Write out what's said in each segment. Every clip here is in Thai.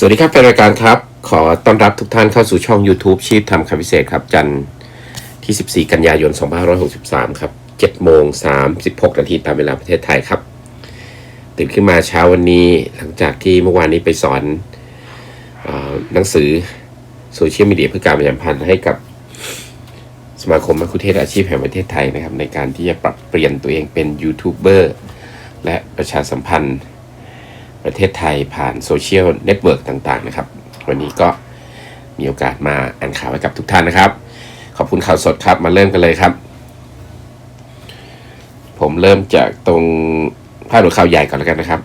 สวัสดีครับแฟนรายการครับ ขอต้อนรับทุกท่านเข้าสู่ช่อง YouTube ชีพทำคำพิเศษครับ จันทร์ที่ 14 กันยายน 2563 ครับ7โมง36 นาทีตามเวลาประเทศไทยครับ ตื่นขึ้นมาเช้าวันนี้หลังจากที่เมื่อวานนี้ไปสอนอหนังสือโซเชียลมีเดียเพื่อการประชาสัมพันธ์ให้กับสมาคมมัคคุเทศก์อาชีพแห่งประเทศไทยนะครับ ในการที่จะปรับเปลี่ยนตัวเองเป็นยูทูบเบอร์และประชาสัมพันธ์ ประเทศไทยผ่านโซเชียลเน็ตเวิร์กต่างๆนะครับ วันนี้ก็มีโอกาสมาอ่านข่าวให้กับทุกท่านนะครับ ขอบคุณข่าวสดครับมาเริ่มกันเลยครับ ผมเริ่มจากตรงพาดหัวข่าวใหญ่ก่อนแล้วกันนะครับ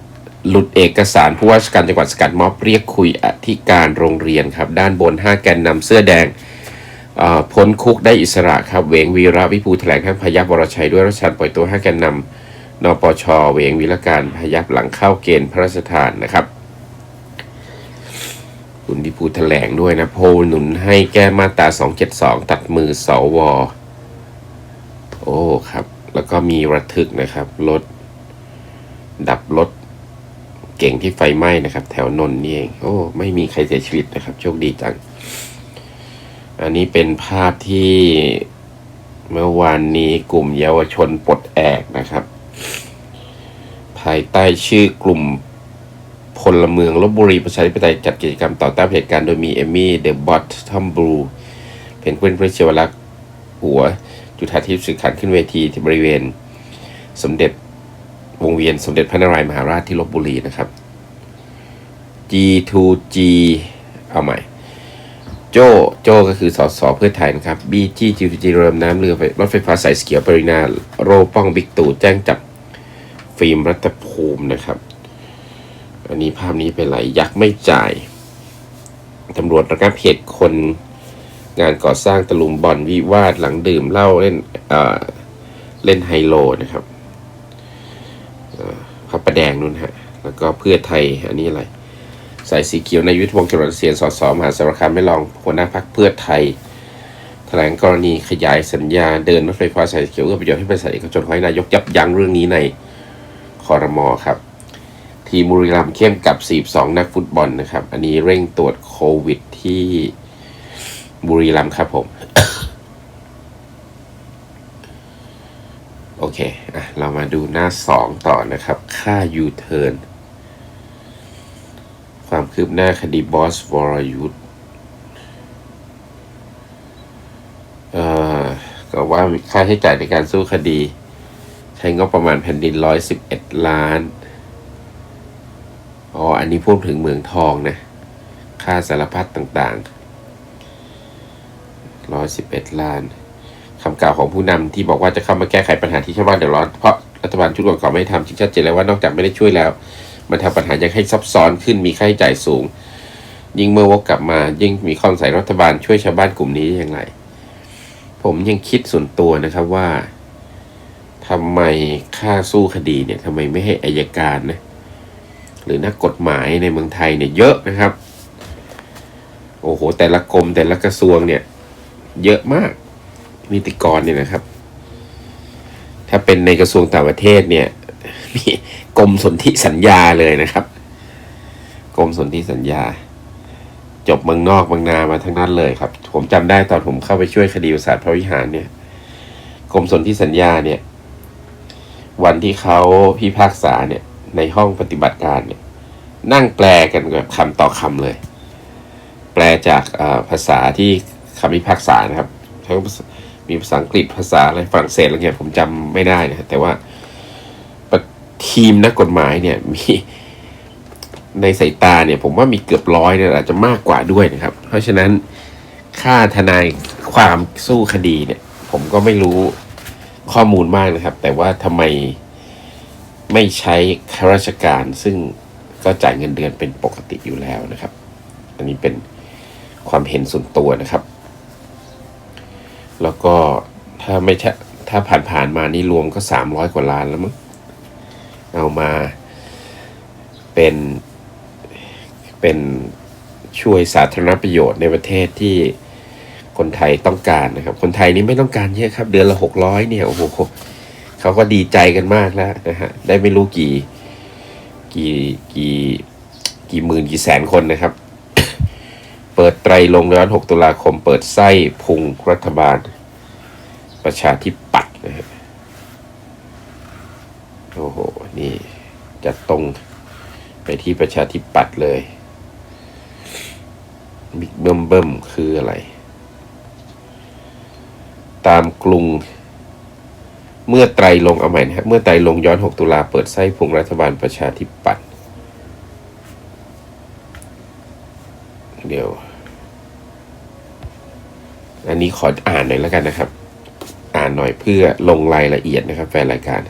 หลุดเอกสารผู้ว่าราชการจังหวัดสกัดม็อบเรียกคุยอธิการโรงเรียนครับ ด้านบน 5 แกนนำเสื้อแดงพ้นคุกได้อิสระครับ เวงวีระวิภูแถลงข้งพยับบรชัยด้วยรัชชันปล่อยตัว 5 แกนนำ นปชเวงวิรการพยับหลังเข้าเกณฑ์พระราชทานนะครับคุณดิพูแถลงด้วยนะโพลหนุนให้แก้มาตรา 272 ตัดมือสวอโอ้ครับ แล้วก็มีระทึกนะครับรถดับรถเก่งที่ไฟไหม้นะครับ แถวนนนี่เอง โอ้ ไม่มีใครเสียชีวิตนะครับ โชคดีจัง อันนี้เป็นภาพที่เมื่อวานนี้กลุ่มเยาวชนปลดแอกนะครับ ภายใต้ชื่อกลุ่มพลเมืองลบบุรีประชาธิปไตยจัดกิจกรรมต่อต้านเหตุการณ์โดยมีเอมี่เดอะบอททอมบลูเป็นเพื่อนเพื่อนเชวลักษ์หัว จุธาทิพย์สื่อขันขึ้นเวทีที่บริเวณ สมเด็จวงเวียนสมเด็จพระนารายมหาราชที่ลบบุรีนะครับ G2G เอาใหม่ โจโจก็คือสสเพื่อไทยนะครับบีจีจีจีเริ่มน้ำเรือรถไฟฟ้าสายสเขียวปรินาโรป้องบิ๊กตู่แจ้งจับ ฟิล์มรัฐภูมินะครับ อันนี้ภาพนี้เป็นไรยักษ์ไม่จ่ายตำรวจระงับเหตุคนงานก่อสร้างตะลุมบอลวิวาทหลังดื่มเหล้าเล่นเอ่อเล่นไฮโลนะครับพระประแดงนู่นฮะ แล้วก็เพื่อไทยอันนี้อะไร สายสีเขียวนายุทธพงศ์จรัสเสียนสสมหาสารคามไม่ลองหัวหน้าพักเพื่อไทย แถลงกรณีขยายสัญญาเดินรถไฟฟ้าสายสีเขียวเพื่อประโยชน์ให้บริษัทเอกชนขอให้นายกยับยั้งเรื่องนี้ใน คอรมอครับ ทีมบุรีรัมย์เข้มกับ 42 นักฟุตบอลนะครับ อันนี้เร่งตรวจโควิดที่บุรีรัมย์ครับผม โอเค อะ เรามาดูหน้า 2 ต่อนะครับ ค่า U-turn ความคืบหน้าคดีบอสวรยุทธ์เอ่อก็ว่าค่าใช้จ่ายในการสู้คดี ช้งบประมาณแผ่นดิน 111 ล้าน อ๋อ อันนี้พูดถึงเมืองทองนะ ค่าสารพัดต่างๆ 111 ล้านคำกล่าวของผู้นำที่บอกว่าจะเข้ามาแก้ไขปัญหาที่ชาวบ้านเดือดร้อน เพราะรัฐบาลชุดก่อนๆไม่ทำชี้ชัดเจนแล้วว่านอกจากไม่ได้ช่วยแล้ว มันทำปัญหายังให้ซับซ้อนขึ้นมีค่าใช้จ่ายสูง ยิ่งเมื่อวกกลับมา ยิ่งมีข้อสงสัยรัฐบาลช่วยชาวบ้านกลุ่มนี้ได้อย่างไร ผมยังคิดส่วนตัวนะครับว่า ทำไมค่าสู้คดีเนี่ยทำไมไม่ให้อายการนะหรือนักกฎหมายในเมืองไทยเนี่ยเยอะนะครับ โอ้โห แต่ละกรมแต่ละกระทรวงเนี่ย เยอะมากนิติกรเนี่ยนะครับ ถ้าเป็นในกระทรวงต่างประเทศเนี่ยมีกรมสนธิสัญญาเลยนะครับกรมสนธิสัญญา จบเมืองนอกเมืองนามาทั้งนั้นเลยครับ ผมจำได้ตอนผมเข้าไปช่วยคดีอุตสาหพระวิหารเนี่ยกรมสนธิสัญญาเนี่ย วันที่เขาพิพากษาเนี่ยในห้องปฏิบัติการเนี่ยนั่งแปลกันแบบคำต่อคำเลย แปลจากภาษาที่คำพิพากษานะครับทั้งมีภาษาอังกฤษภาษาอะไรฝรั่งเศสอะไรเงี้ยผมจำไม่ได้นะแต่ว่าทีมนักกฎหมายเนี่ยมีในสายตาเนี่ย ผมว่ามีเกือบร้อยเนี่ยอาจจะมากกว่าด้วยนะครับ เพราะฉะนั้นค่าทนายความสู้คดีเนี่ย ผมก็ไม่รู้ ข้อมูลมากนะครับ แต่ว่าทำไมไม่ใช้ข้าราชการซึ่งก็จ่ายเงินเดือนเป็นปกติอยู่แล้วนะครับ อันนี้เป็นความเห็นส่วนตัวนะครับ แล้วก็ถ้าไม่ใช่ถ้าผ่านๆมานี่รวมก็สามร้อยกว่าล้านแล้วมั้งเอามาเป็นเป็นช่วยสาธารณประโยชน์ในประเทศที่ คนไทยต้องการนะครับ คนไทยนี่ไม่ต้องการเยอะครับ เดือนละหกร้อยเนี่ยโอ้โหเขาก็ดีใจกันมากแล้วนะฮะได้ไม่รู้กี่กี่กี่กี่หมื่นกี่แสนคนนะครับ เปิดไตรลงค์ย้อน6ตุลาคม เปิดไส้พุงรัฐบาล ประชาธิปัตย์นะฮะโอ้โห นี่จะตรงไปที่ประชาธิปัตย์เลยบิ๊กเบิ่มเบิ่มคืออะไร ตามกรุง เมื่อไตรลงเอาใหม่นะฮะเมื่อไตรลงย้อน 6 ตุลาเปิดไส้พุงรัฐบาลประชาธิปัตย์เดี๋ยว อันนี้ขออ่านหน่อยแล้วกันนะครับ อ่านหน่อยเพื่อลงรายละเอียดนะครับแฟนรายการ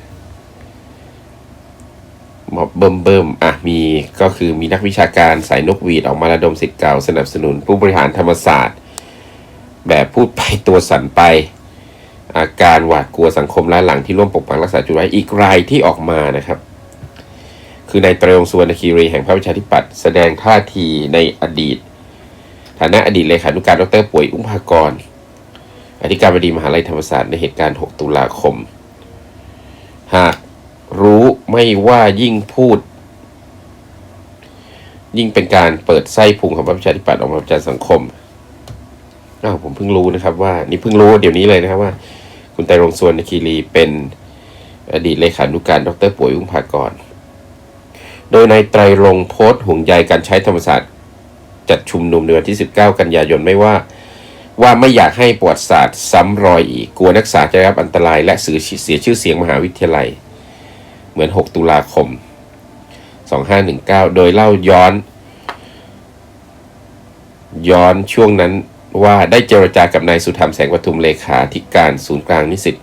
มอบเบิ่มเบิ่มอะมีก็คือมีนักวิชาการสายนกหวีดออกมาระดมสิทธิ์เก่าสนับสนุนผู้บริหารธรรมศาสตร์ แบบพูดไปตัวสั่นไป อาการหวาดกลัวสังคมล้าหลังที่ร่วมปกปักรักษาจุดไว้อีกรายที่ออกมานะครับ คือนายเตรงสุวรรณคีรีแห่งพรรคประชาธิปัตย์แสดงท่าทีในอดีต ฐานะอดีตเลขานุการดรป่วยอุ้มภากร อธิการบดีมหาลัยธรรมศาสตร์ในเหตุการณ์ 6 ตุลาคม หากรู้ไม่ว่ายิ่งพูด ยิ่งเป็นการเปิดไส้พุงของพรรคประชาธิปัตย์ออกมาประจานสังคมอ้าวผมเพิ่งรู้นะครับว่านี่เพิ่งรู้เดี๋ยวนี้เลยนะครับว่า คุณไตรรงสวนคีรีเป็นอดีตเลขานุการดรป่วยอุ้มภากร โดยในายไตรรงโพสต์ห่วงใยการใช้ธรรมศาสตร์ จัดชุมนุมในวันที่ 19 กันยายนไม่ว่า ว่าไม่อยากให้ประวัติศาสตร์ซ้ำรอยอีกกลัวนักศึกษาจะรับอันตราย และเสียเสียชื่อเสียงมหาวิทยาลัย เหมือน 6 ตุลาคม 2519 โดยเล่าย้อน ย้อนช่วงนั้น ว่าได้เจรจากับนายสุธรรมแสงปทุมเลขาธิการศูนย์กลางนิสิต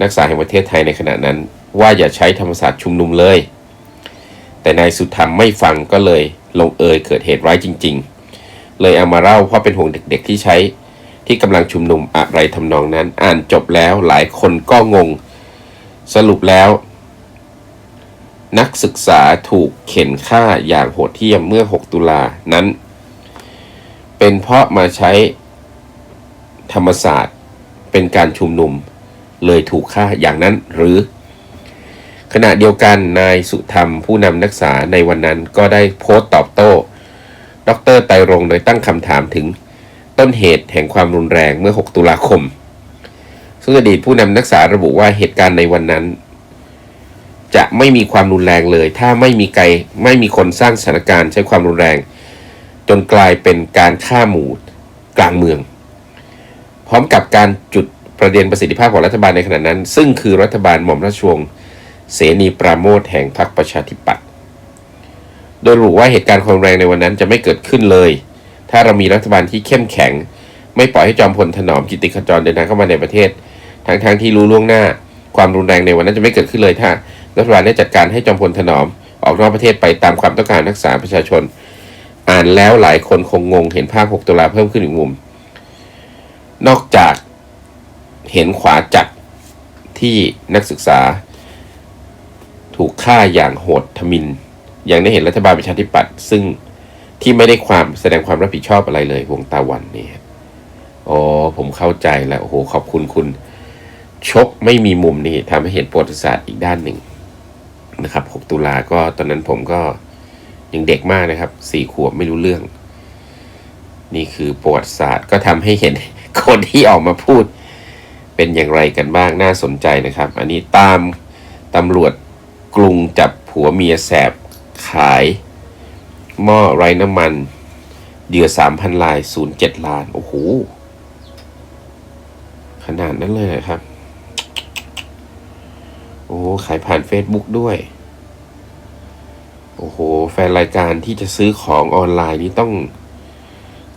นักศึกษาแห่งประเทศไทยในขณะนั้น ว่าอย่าใช้ธรรมศาสตร์ชุมนุมเลย แต่นายสุธรรมไม่ฟังก็เลยลงเอยเกิดเหตุร้ายจริง ๆ เลยเอามาเล่าเพราะเป็นห่วงเด็กๆที่ใช้ที่กำลังชุมนุมอะไรทำนองนั้น อ่านจบแล้วหลายคนก็งง สรุปแล้ว นักศึกษาถูกเข็นฆ่าอย่างโหดเหี้ยมเมื่อ 6 ตุลานั้น เป็นเพราะมาใช้ธรรมศาสตร์เป็นการชุมนุมเลยถูกฆ่าอย่างนั้นหรือ ขณะเดียวกันนายสุธรรมผู้นำนักศึกษาในวันนั้นก็ได้โพสต์ตอบโต้ ดรไตรรงโดยตั้งคำถามถึงต้นเหตุแห่งความรุนแรงเมื่อ 6 ตุลาคม ซึ่งอดีตผู้นำนักศึกษาระบุว่าเหตุการณ์ในวันนั้น จะไม่มีความรุนแรงเลย ถ้าไม่มีไกลไม่มีคนสร้างสถานการณ์ใช้ความรุนแรง จนกลายเป็นการฆ่าหมู่กลางเมือง พร้อมกับการจุดประเด็นประสิทธิภาพของรัฐบาลในขณะนั้น ซึ่งคือรัฐบาลหม่อมราชวงศ์เสนีปราโมทแห่งพรรคประชาธิปัตย์โดยระบุว่าเหตุการณ์ความแรงในวันนั้นจะไม่เกิดขึ้นเลย ถ้าเรามีรัฐบาลที่เข้มแข็ง ไม่ปล่อยให้จอมพลถนอมกิติขจรเดินทางเข้ามาในประเทศ ทั้งๆทที่รู้ล่วงหน้า ความรุนแรงในวันนั้นจะไม่เกิดขึ้นเลยถ้ารัฐบาลได้จัดการให้จอมพลถนอมออกนอกประเทศไปตามความต้องการนักษาประชาชน อ่านแล้วหลายคนคงงงเห็นภาพ6ตุลาเพิ่มขึ้นอีกมุม นอกจากเห็นขวาจัดที่นักศึกษา ถูกฆ่าอย่างโหดทมิน ยังได้เห็นรัฐบาลประชาธิปัตย์ซึ่งที่ไม่ได้ความแสดงความรับผิดชอบอะไรเลยวงตาวันนี่อ๋อผมเข้าใจแล้ว โอ้โห ขอบคุณคุณ ชกไม่มีมุมนี่ทำให้เห็นประวัติศาสตร์อีกด้านหนึ่งนะครับ 6 ตุลาก็ตอนนั้นผมก็ ยังเด็กมากนะครับสี่ขวบไม่รู้เรื่อง นี่คือประวัติศาสตร์ก็ทำให้เห็นคนที่ออกมาพูด เป็นอย่างไรกันบ้างน่าสนใจนะครับ อันนี้ตามตำรวจกรุงจับผัวเมียแสบขายหม้อไร้น้ำมันเหยื่อสามพันลายศูนย์เจ็ดล้าน โอ้โห ขนาดนั้นเลยครับ โอ้ ขายผ่าน Facebook ด้วย โอ้โห แฟนรายการที่จะซื้อของออนไลน์นี่ต้อง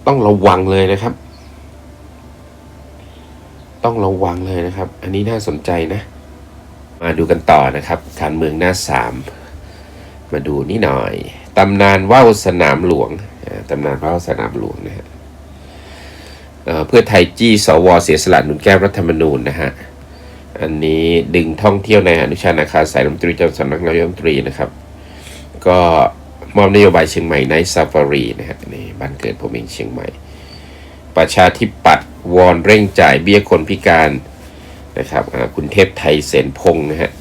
ต้องระวังเลยนะครับ ต้องระวังเลยนะครับ อันนี้น่าสนใจนะ มาดูกันต่อนะครับการเมืองหน้าสามมาดูนี่หน่อยตำนานว่าวสนามหลวงตำนานว่าวสนามหลวงนะฮะเเพื่อไทยจี้สวเสียสละหนุนแก้รัฐธรรมนูญนะฮะอันนี้ดึงท่องเที่ยวในอนุชานาคาสายรัฐมนตรีจ้าสำนักนายกรัฐมนตรีนะครับ ก็มอบนโยบายเชียงใหม่ในซาฟารีนะฮะนี่บ้านเกิดผมเองเชียงใหม่ ประชาธิปัตย์วอนเร่งจ่ายเบี้ยคนพิการนะครับคุณเทพไทยเสนพงศ์นะฮะ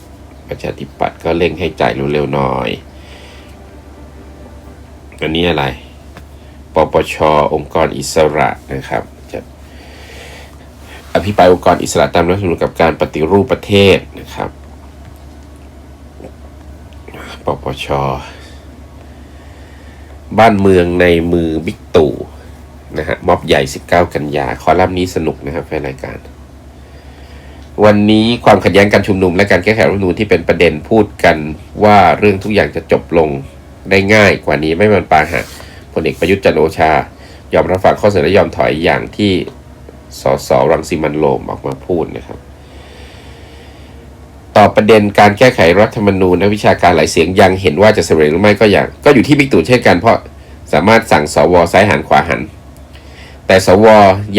ประชาธิปัตย์ก็เร่งให้จ่ายเร็วๆหน่อย อันนี้อะไร ปปช องค์กรอิสระนะครับจะอภิปรายองค์กรอิสระตามรัฐธรรมนูญกับการปฏิรูปประเทศนะครับ ปปช บ้านเมืองในมือบิ๊กตู่นะฮะม็อบใหญ่ 19 กันยา คอลัมน์นี้สนุกนะครับแฟนรายการ วันนี้ความขัดแย้งการชุมนุมและการแก้ไขรัฐธรรมนูญที่เป็นประเด็นพูดกันว่าเรื่องทุกอย่างจะจบลงได้ง่ายกว่านี้ไม่มันปาหะพลเอกประยุทธ์จันโอชา ยอมรับฟังข้อเสนอยอมถอยอย่างที่สสรังสิมันโรมออกมาพูดนะครับ ต่อประเด็นการแก้ไขรัฐธรรมนูญนักวิชาการหลายเสียงยังเห็นว่าจะสำเร็จหรือไม่ก็อย่างก็อยู่ที่บิ๊กตู่เช่นกันเพราะสามารถสั่งสวซ้ายหันขวาหัน แต่สว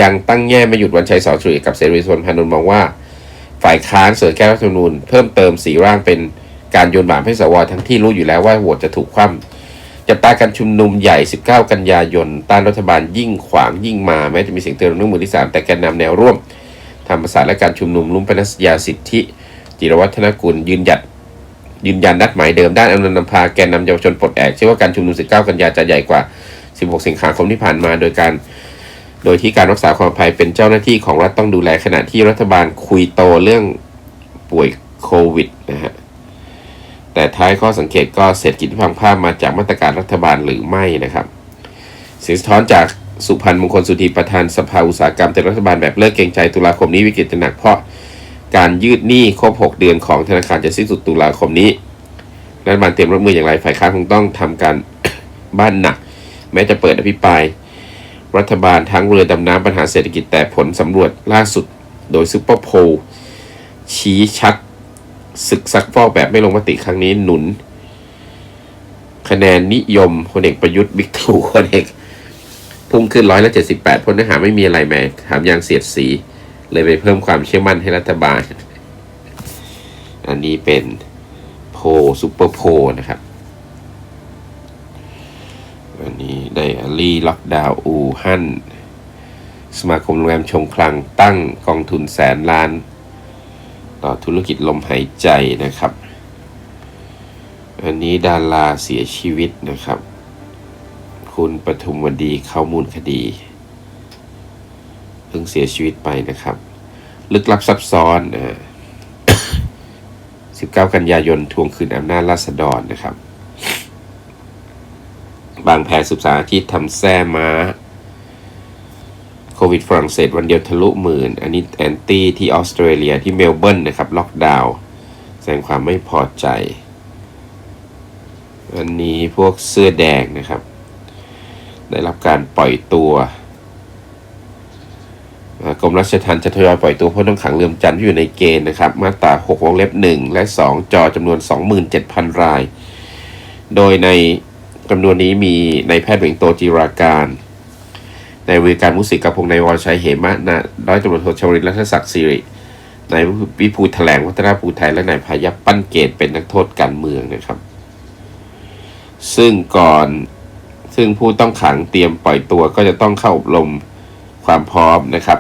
ยังตั้งแง่ไม่หยุดวันชัยสอสุริกับเสรีสวรรณพานนท์มองว่า ฝ่ายค้านเสนอแก้รัฐธรรมนูญเพิ่มเติมสีร่างเป็นการโยนบาปให้สวทั้งที่รู้อยู่แล้วว่าโหวตจะถูกคว่ำจับตาการชุมนุมใหญ่ 19 กันยายนต้านรัฐบาลยิ่งขวางยิ่งมาแม้จะมีเสียงเตือนเรื่องมือที่ 3 แต่แกนนำแนวร่วมธรรมศาสตร์และการชุมนุมลุ่มปนัสยาสิทธิ จิรวัฒนกุลยืนหยัดยืนยันนัดหมายเดิมด้านอนุนำพาแกนนำเยาวชนปลดแอกเชื่อว่าการชุมนุม 19 กันยาจะใหญ่กว่า 16 สิงหาคมที่ผ่านมาโดยการโดยที่การรักษาความปลอดภัยเป็นเจ้าหน้าที่ของรัฐต้องดูแลขณะที่รัฐบาลคุยโตเรื่องป่วยโควิดนะฮะแต่ท้ายข้อสังเกตก็เศรษฐกิจที่พังภาพมาจากมาตรการรัฐบาลหรือไม่นะครับเสียงสะท้อนจากสุพันธ์มงคลสุธีประธานสภาอุตสาหกรรมแต่รัฐบาลแบบเลิกเกรงใจตุลาคมนี้วิกฤตหนักเพราะ การยืดหนี้ครบ 6 เดือนของธนาคารจะสิ้นสุดตุลาคมนี้รัฐบาลเตรียมรับมืออย่างไรฝ่ายค้านคงต้องทำการบ้านหนัก แม้จะเปิดอภิปราย รัฐบาลทั้งเรือดำน้ำปัญหาเศรษฐกิจแต่ผลสำรวจล่าสุดโดยซูเปอร์โพลชี้ชัดศึกซักฟอกแบบไม่ลงมติครั้งนี้หนุน คะแนนนิยมพลเอกประยุทธ์บิ๊กตู่พลเอกพุ่งขึ้นร้อยละเจ็ดสิบแปดพลเนื้อหาไม่มีอะไรแม้ถามยางเสียดสี เลยไปเพิ่มความเชื่อมั่นให้รัฐบาล อันนี้เป็นโพซูเปอร์โพนะครับ อันนี้ไดอารี่ล็อกดาวอูฮั่นสมาคมโรงแรมชงคลังตั้งกองทุนแสนล้าน ต่อธุรกิจลมหายใจนะครับ อันนี้ดาราเสียชีวิตนะครับ คุณปทุมวดีเข้ามูลคดี เพิ่งเสียชีวิตไปนะครับ ลึกลับซับซ้อนนะฮะ19 กันยายนทวงคืนอำนาจราษฎรนะครับ บางแพรสืบสาอาทิตย์ทำแซ่ม้า โควิดฝรั่งเศสวันเดียวทะลุหมื่น อันนี้แอนตี้ที่ออสเตรเลียที่เมลเบิร์นนะครับ ล็อกดาวน์แสดงความไม่พอใจ อันนี้พวกเสื้อแดงนะครับ ได้รับการปล่อยตัว กรมราชทัณฑ์จะทยอยปล่อยตัวผู้ต้องขังเรือนจำที่อยู่ในเกณฑ์นะครับมาตรา 6 วงเล็บ 1 และ 2 จอจำนวน 27,000 ราย โดยในจำนวนนี้มีในายแพทย์เหวงโตจิราการในวิการมุสิกกับพงในยวรชัยเหมะนะร้อยตำรวจโทชวรินทร์รัฐศักดิ์สิรินายวิภูแถลงวัฒนาภูไทยและนายพายัพปั้นเกตเป็นนักโทษการเมืองนะครับ ซึ่งก่อนซึ่งผู้ต้องขังเตรียมปล่อยตัวก็จะต้องเข้าอบรมความพร้อมนะครับ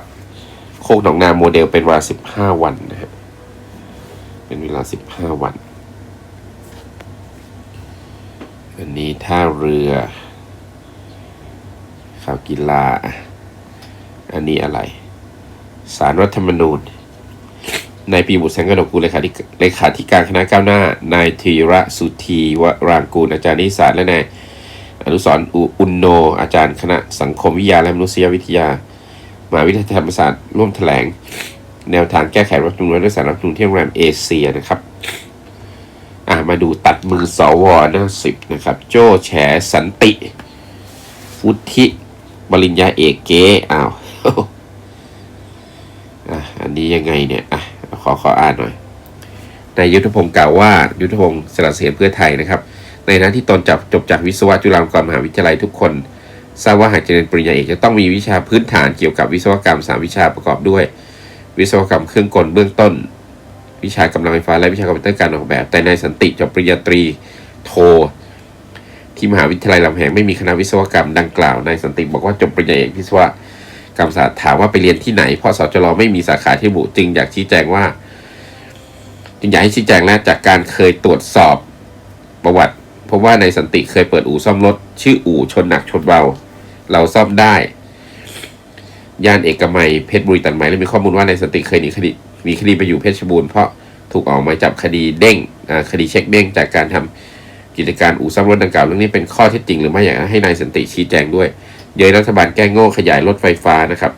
คกหนองนาโมเดลเป็นเวลา15วันนะฮะเป็นเวลา15วัน อันนี้ท่าเรือข่าวกีฬา อันนี้อะไร สารรัฐธรรมนูญนายปีบุตรแสงกนกุลเลขาธิเลขาธิการคณะก้าวหน้า นายธีระสุธีวรางกูล อาจารย์นิสสารและนายอนุสรอุอุนโน อาจารย์คณะสังคมวิทยาและมนุษยวิทยา มหาวิทยาลัยธรรมศาสตร์ร่วมแถลง แนวทางแก้ไขรัฐธรรมนูญและสารรัฐธรรมนูญที่โรงแรมเอเชียนะครับอะมาดูตัดมือสวหน้าสิบนะครับ โจ้แฉสันติวุฒิปริญญาเอกเก๋อ้าวอะอันนี้ยังไงเนี่ยอะขอขออ่านหน่อยนายยุทธพงศ์กล่าวว่ายุทธพงศ์สระเสียเพื่อไทยนะครับ ในนั้นที่ตนจับจบจากวิศวะจุฬาลงกรณ์มหาวิทยาลัยทุกคน ทราบว่าหากจะเรียนปริญญาเอกจะต้องมีวิชาพื้นฐานเกี่ยวกับวิศวกรรมสามวิชาประกอบด้วย วิศวกรรมเครื่องกลเบื้องต้น วิชากำลังไฟฟ้าและวิชาคอมพิวเตอร์การออกแบบ แต่นายสันติจบปริญญาตรีโท ที่มหาวิทยาลัยลำแหงไม่มีคณะวิศวกรรมดังกล่าวนายสันติบอกว่าจบปริญญาเอกวิศวกรรมศาสตร์ถามว่าไปเรียนที่ไหนเพราะสจรไม่มีสาขาที่ระบุจึงอยากชี้แจงว่า จึงอยากให้ชี้แจงและจากการเคยตรวจสอบประวัติเพราะว่านายสันติเคยเปิดอู่ซ่อมรถ ชื่ออู่ชนหนักชนเบา เราซ่อมได้ย่านเอกมัยเพชรบุรีตัดหมายและมีข้อมูลว่านายสันติเคยหนีคดีหนีคดีไปอยู่เพชรบูรณ์เพราะถูกออกมาจับคดีเด้งคดีเช็คเด้งจากการทำกิจการอู่ซ่อมรถดังกล่าวเรื่องนี้เป็นข้อเท็จจริงหรือไม่อย่ากให้นายสันติชี้แจงด้วย เย้ยรัฐบาลแก้โง่ขยายรถไฟฟ้านะครับ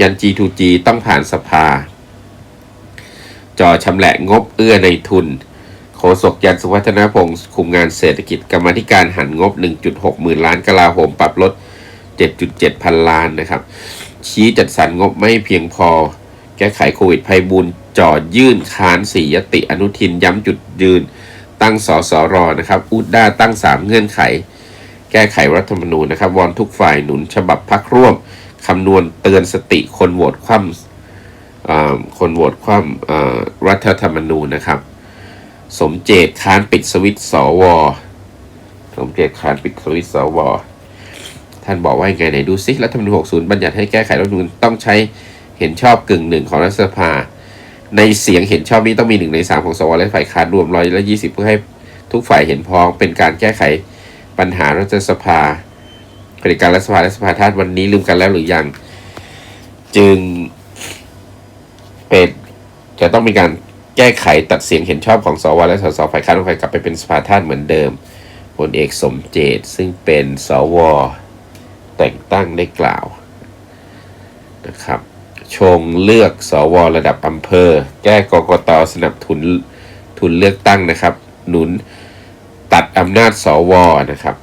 ยัน G2G ต้องผ่านสภาจอชำแหละงบเอื้อในทุน โฆษกยันสุวัฒนพงศ์คุมงานเศรษฐกิจกรรมธิการหันงบ 1.6 หมื่นล้านกลาโหมปรับลด 7.7 พันล้านนะครับ ชี้จัดสรรงบไม่เพียงพอ แก้ไขโควิดภัยบุญจอดยื่นค้านสี่ยติอนุทินย้ำจุดยืน ตั้งสสรนะครับอุดด้าตั้ง 3 เงื่อนไข แก้ไขรัฐธรรมนูญนะครับวอนทุกฝ่ายหนุนฉบับพักร่วมคำนวณเตือนสติคนโหวตคว่ำคนโหวตคว่ำรัฐธรรมนูญนะครับ สมเจตค้านปิดสวิตสว สมเจตค้านปิดสวิตสว ท่านบอกว่ายังไงไหนดูซิรัฐธรรมนูญ60 บัญญัติให้แก้ไขรัฐธรรมนูญต้องใช้เห็นชอบกึ่งหนึ่งของรัฐสภา ในเสียงเห็นชอบนี้ต้องมีหนึ่งในสามของสวและฝ่ายค้านรวมร้อยละยี่สิบเพื่อให้ทุกฝ่ายเห็นพ้องเป็นการแก้ไขปัญหารัฐสภาเผด็จการรัฐสภาและสภาทาสวันนี้ลืมกันแล้วหรือยัง จึงเป็นจะต้องมีการแก้ไขตัดเสียงเห็นชอบของสวและสสฝ่ายค้านฝ่ายกลับไปเป็นสภาทาสเหมือนเดิมพลเอกสมเจตซึ่งเป็นสว แต่งตั้งได้กล่าวนะครับ ชงเลือกสวระดับอำเภอ แก้กกตสนับทุนทุนเลือกตั้งนะครับ หนุนตัดอำนาจสวนะครับ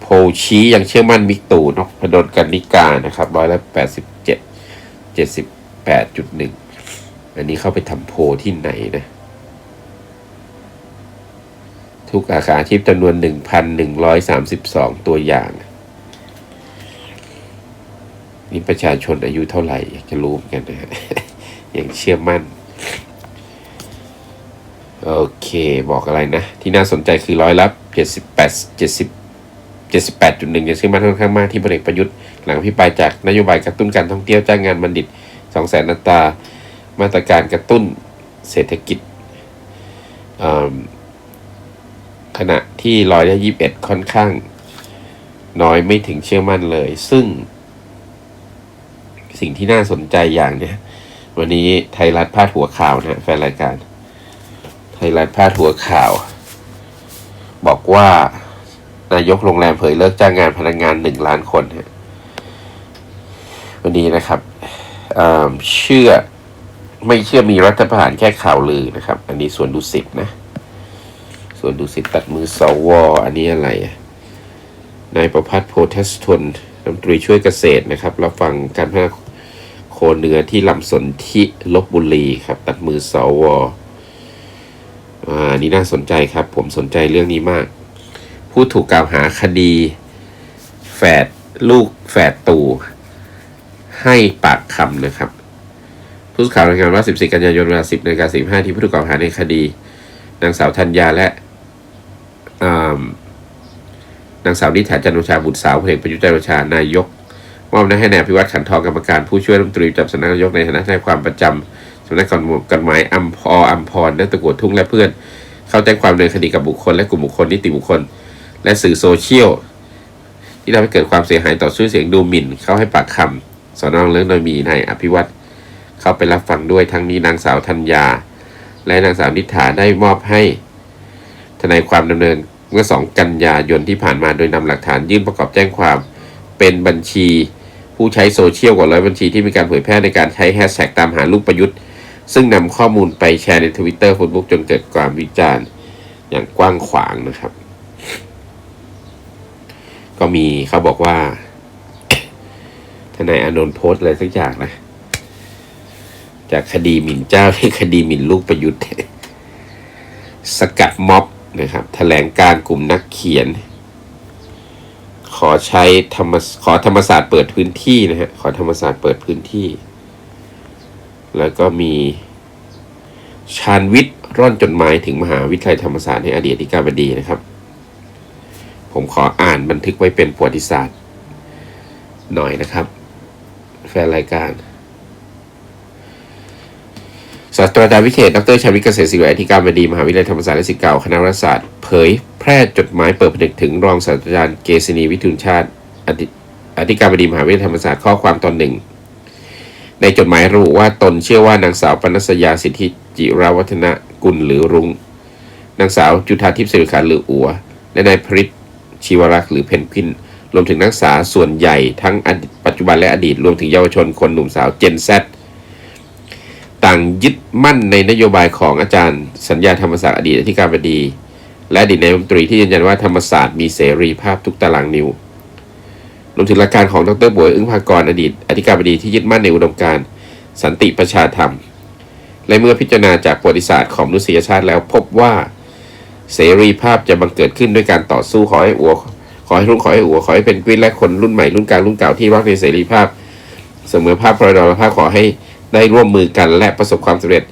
โพลชี้ยังเชื่อมั่นมิกตู่นพดลกันนิกานะครับร้อยละแปดสิบเจ็ดเจ็ดสิบแปดจุดหนึ่งอันนี้เข้าไปทำโพลที่ไหนนะทุกอาคาอาชีพจำนวนหนึ่งพันหนึ่งร้อยสามสิบสองตัวอย่าง นี่ประชาชนอายุเท่าไหร่อยากจะรู้เหมือนกันนะฮะยังเชื่อมั่น โอเคบอกอะไรนะ ที่น่าสนใจคือร้อยละเจ็ดสิบแปดเจ็ดสิบเจ็ดสิบแปดจุดหนึ่งยังเชื่อมั่นค่อนข้างมากที่พลเอกประยุทธ์หลังพิปรายจากนโยบายกระตุ้นการท่องเที่ยวจ้างงานบัณฑิตสองแสนอัตา มาตรการกระตุ้นเศรษฐกิจขณะที่ร้อยละยี่สิบเอ็ดค่อนข้าง น้อยไม่ถึงเชื่อมั่นเลย ซึ่ง สิ่งที่น่าสนใจอย่างเนี้ยวันนี้ไทยรัฐพาดหัวข่าวนะแฟนรายการ ไทยรัฐพาดหัวข่าว บอกว่านายกโรงแรมเผยเลิกจ้างงานพนักงานหนึ่งล้านคนฮะวันนี้นะครับเชื่อไม่เชื่อมีรัฐประหารแค่ข่าวลือนะครับ อันนี้ส่วนดุสิตนะ ส่วนดุสิตตัดมือสวอันนี้อะไรอะนายประพัฒน์โพธสทนรัฐมนตรีช่วยเกษตรนะครับรับฟังการพัฒนา คเหนือที่ลำสนที่ลบบุรีครับ ตัดมือสวอ่าอันนี้น่าสนใจครับ ผมสนใจเรื่องนี้มาก ผู้ถูกกล่าวหาคดี แฝดลูกแฝดตู่ให้ปากคำนะครับ ผู้สื่อข่าวรายงานว่า 14 กันยายนเวลา 10นาฬิกา45 ที่ผู้ถูกกล่าวหาในคดี นางสาวธัญญาและอ่านางสาวนิษฐาจันโอชาบุตรสาวพลเอกประยุทธ์จันทร์โอชานายก มอบหน้าให้นายอภิวัตรขันทองกรรมการผู้ช่วยรัฐมนตรีประจำสำนักนายกในฐานะทนายความประจำสำนักกฎหมายอัมพออัมพรและตะกรวดทุ่งและเพื่อน เข้าแจ้งความดำเนินคดีกับบุคคล และกลุ่มบุคคลนิติบุคคล และสื่อโซเชียลที่ทำให้เกิดความเสียหายต่อชื่อเสียงดูหมิ่น เข้าให้ปากคำสอนองเรื่องโดยมีนายอภิวัตรเข้าไปรับฟังด้วยทั้งนี้นางสาวธัญญา และนางสาวนิฐาได้มอบให้ทนายความดำเนินเมื่อ 2 กันยายนที่ผ่านมาโดยนำหลักฐานยื่นประกอบแจ้งความเป็นบัญชี ผู้ใช้โซเชียลกว่าร้อยบัญชีที่มีการเผยแพร่ในการใช้แฮชแท็กตามหาลูกประยุทธ์ ซึ่งนำข้อมูลไปแชร์ในทวิตเตอร์เฟซบุ๊กจนเกิดความวิจารณ์อย่างกว้างขวางนะครับ ก็มีเขาบอกว่าทนายอนนท์โพสต์อะไรสักอย่างนะ จากคดีหมิ่นเจ้าที่คดีหมิ่นลูกประยุทธ์ สกัดม็อบนะครับแถลงการกลุ่มนักเขียน ขอใช้ธรรมขอธรรมศาสตร์เปิดพื้นที่นะฮะขอธรรมศาสตร์เปิดพื้นที่ แล้วก็มีชาญวิทย์ร่อนจดหมายถึงมหาวิทยาลัยธรรมศาสตร์ในอดีตอธิการบดีนะครับ ผมขออ่านบันทึกไว้เป็นประวัติศาสตร์ หน่อยนะครับ แฟนรายการ ศาสตราจารย์วิเทศดรชัยวิทย์เกษตรศิริอธิการบดีมหาวิทยาลัยธรรมศาสตร์และศิษย์เก่าคณะรัฐศาสตร์เผยแพร่จดหมายเปิดผนึกถึงรองศาสตราจารย์เกษณีวิทูลชาติอธิการบดีมหาวิทยาลัยธรรมศาสตร์ข้อความตอนหนึ่ง ในจดหมายระบุว่าตนเชื่อว่านางสาวปนัสยาสิทธิจิราวัฒนกุลหรือรุง้งนางสาวจุธาทิพย์สิริขันหรืออัว และนายพริตชีวรักษ์หรือเพนกวินรวมถึงนักศึกษาส่วนใหญ่ทั้งปัจจุบันและอดีตรวมถึงเยาวชนคนหนุ่มสาวเจนแซ ต่างยึดมั่นในนโยบายของอาจารย์สัญญาธรรมศาสตร์อดีตอธิการบดี และอดีตนายกรัฐมนตรีที่ยืนยันว่าธรรมศาสตร์มีเสรีภาพทุกตารางนิ้วรวมถึงหลักการของดรบวยอึ้งภากรอดีตอธิการบดีที่ยึดมั่นในอุดมการณ์สันติประชาธรรม และเมื่อพิจารณาจากประวัติศาสตร์ของมนุษยชาติแล้วพบว่าเสรีภาพจะบังเกิดขึ้นด้วยการต่อสู้ขอให้อัวขอให้รุ่งขอให้อัวขอให้เป็นกวินและคนรุ่นใหม่รุ่นกลางรุ่นเก่าที่รักในเสรีภาพ เสมอภาพพรดรภาพขอให้ ได้ร่วมมือกันและประสบความสำเร็จ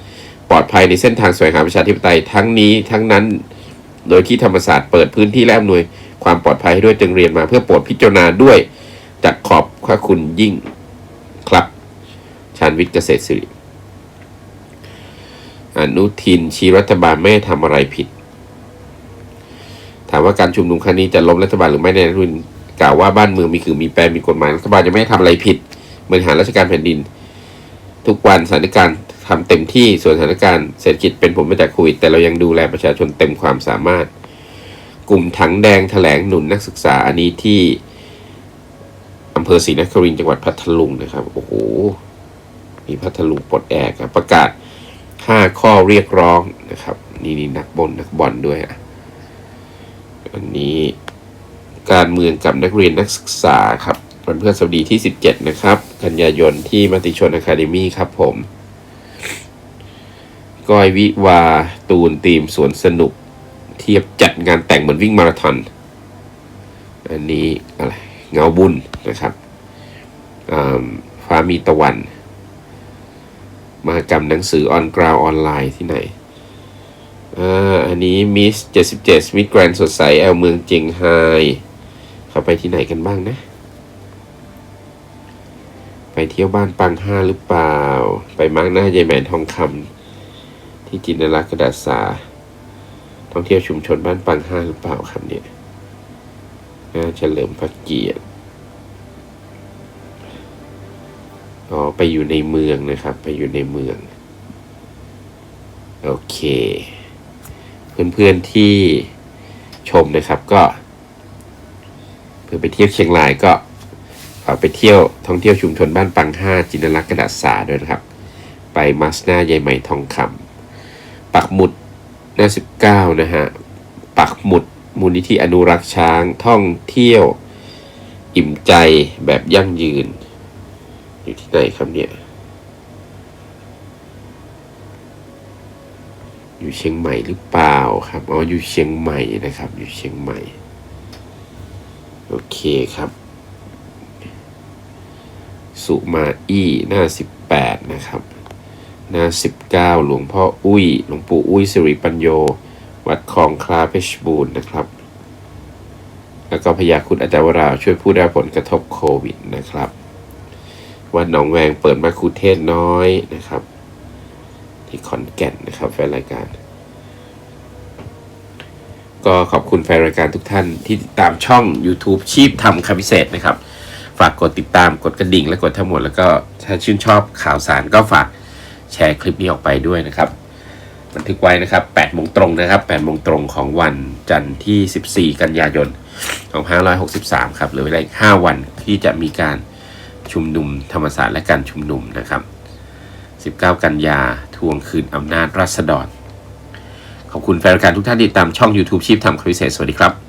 ปลอดภัยในเส้นทางสวงหาประชาธิปไตยทั้งนี้ทั้งนั้น โดยที่ธรรมศาสตร์เปิดพื้นที่และอำนวยความปลอดภัยให้ด้วยจึงเรียนมาเพื่อโปรดพิจารณาด้วยจากขอบพระคุณยิ่งครับ ชาญวิทย์เกษตรศิริอนุทินชี้รัฐบาลไม่ทำอะไรผิด ถามว่าการชุมนุมครั้งนี้จะล้มรัฐบาลหรือไม่ในยอนุทินกล่าวว่าบ้านเมืองมีคือมีแปรมีกฎหมายรัฐบาลจะไม่ได้ทำอะไรผิดบริหารราชการแผ่นดิน ทุกวันสถานการณ์ทำเต็มที่ส่วนสถานการณ์เศรษฐกิจเป็นผลมาจากโควิดแต่เรายังดูแลประชาชนเต็มความสามารถ กลุ่มถังแดงแถลงหนุนนักศึกษาอันนี้ที่อำเภอศรีนครินทร์จังหวัดพัทลุงนะครับโอ้โหมีพัทลุงปลดแอกประกาศ 5 ข้อเรียกร้องนะครับ นี่นี่นักบอลนักบอลด้วยอะอันนี้การเมืองกับนักเรียนนักศึกษาครับ วันเพฤหัสดีที่ 17 นะครับ กันยายนที่มติชนอะคาเดมี่ครับผมก้อยวิวา ตูนทีมสวนสนุก เทียบจัดงานแต่งเหมือนวิ่งมาราธอนอันนี้อะไรเงาบุญนะครับฟ้ามีตะวัน มหกรรมหนังสือออนกราวออนไลน์ที่ไหนออันนี้มิส77 มิสแกรนสดใสแอลเมืองเจียงไฮ้เขาไปที่ไหนกันบ้างนะ ไปเที่ยวบ้านปังห้าหรือเปล่า ไปมาร์กหน้ายายแหมนทองคำที่จินนรักษ์กระดาษสา ท่องเที่ยวชุมชนบ้านปังห้าหรือเปล่าครับเนี่ยน่าเฉลิมพระเกียรติอ๋อไปอยู่ในเมืองนะครับ ไปอยู่ในเมือง โอเค เพื่อนๆที่ชมนะครับก็เพื่อไปเที่ยวเชียงรายก็ ไปเที่ยวท่องเที่ยวชุมชนบ้านปังห้าจินนรักษ์กระดาษสาด้วยนะครับ ไปมาสนาใยไหม่ทองคำปักหมุดหน้าสิบเก้านะฮะ ปักหมุดมูลนิธิอนุรักษ์ช้างท่องเที่ยว อิ่มใจแบบยั่งยืน อยู่ที่ไหนครับเนี่ย อยู่เชียงใหม่หรือเปล่าครับ อ๋อ อยู่เชียงใหม่นะครับ อยู่เชียงใหม่ โอเคครับ สุมาอี้หน้าสิบแปดนะครับ หน้าสิบเก้าหลวงพ่ออุ้ย หลวงปู่อุ้ยสิริปัญโย วัดคลองคลาเพชรบูรณ์นะครับ แล้วก็พยาคุณอาจารย์วราช่วยผู้ได้ผลกระทบโควิดนะครับ วัดหนองแวงเปิดมาคุเทศน้อยนะครับ ที่ขอนแก่นนะครับแฟนรายการ ก็ขอบคุณแฟนรายการทุกท่านที่ติดตามช่อง YouTube ชีพทำคำพิเศษนะครับ ฝากกดติดตามกดกระดิ่งและกดทั้งหมด แล้วก็ถ้าชื่นชอบข่าวสารก็ฝากแชร์คลิปนี้ออกไปด้วยนะครับบันทึกไว้นะครับ8โมงตรงนะครับ8โมงตรงของวันจันทร์ที่ 14 กันยายน2563 ครับเหลือเวลาอีก5วันที่จะมีการชุมนุมธรรมศาสตร์และการชุมนุมนะครับ 19 กันยาทวงคืนอำนาจราษฎรขอบคุณแฟนรายการทุกท่านที่ติดตามช่อง YouTube ชีพทำคำพิเศษสวัสดีครับ